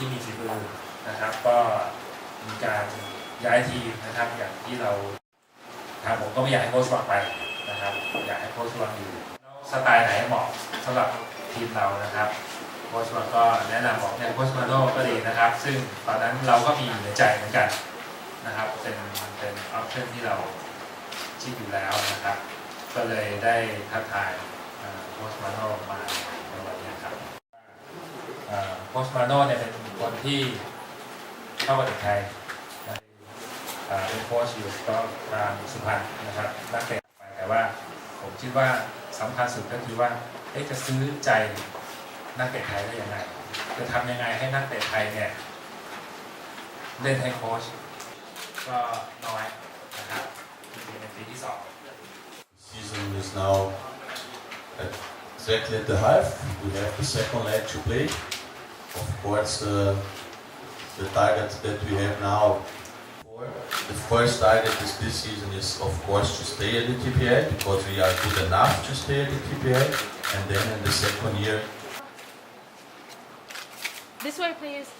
ที่มีฝีมือนะครับ ก็มีการย้ายทีมนะครับ อย่างที่เราทางผมก็ไม่อยากให้โค้ชวังไปนะครับ อยากให้โค้ชวังอยู่สไตล์ไหนเหมาะสำหรับทีมเรานะครับโค้ชวังก็แนะนำบอกเนี่ยโค้ชมาโน่ก็ดีนะครับ ซึ่งตอนนั้นเราก็มีอยู่ในใจเหมือนกันนะครับ เป็นเป็นออปชั่นที่เราคิดอยู่แล้วนะครับ ก็เลยได้ทักทายโค้ชมาโน่มา โคชมาโน่เนี่ยเป็นคนที่เข้ากับเด็กไทยเป็นโค้ชอยู่ก็ทางสุพรรณนะครับนักเตะไปแต่ว่าผมคิดว่าสำคัญสุดก็คือว่าจะซื้อใจนักเตะไทยได้ยังไงจะทำยังไงให้นักเตะไทยเนี่ยเล่นให้โค้ชก็น้อยนะครับจริงๆเป็นปีที่สอง Season is now at exactly at the half. We have the second leg to play. of course, uh, the target that we have now. The first target is this season is, of course, to stay at the TPA because we are good enough to stay at the TPA, and then in the second year. This way, please.